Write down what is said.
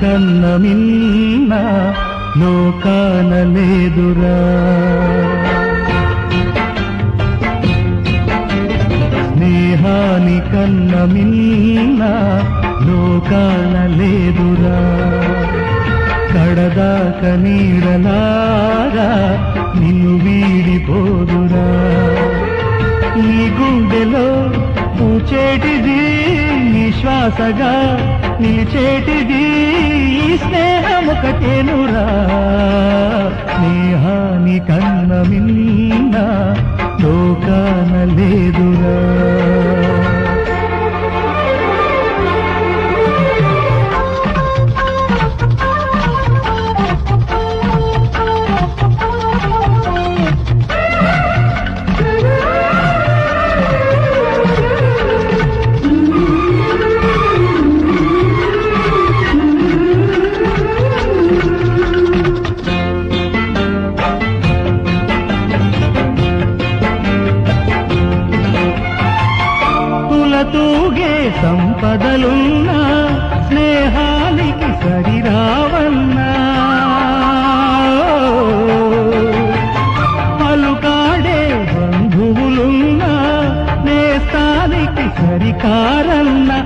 కన్న మిన్న లోకాన లేదురా. స్నేహాని కన్న మిన్న లోకాన లేదురా. కడదాక నీడలాగా నిన్ను నీ నిలిచేటిది ఈ స్నేహం స్నేహాని కన్న మిన్న తూగే సంపదలున్నా స్నేహానికి సరిరావన్నా. పలుకాడే బంధువులున్నా నేస్తానికి సరికారన్నా.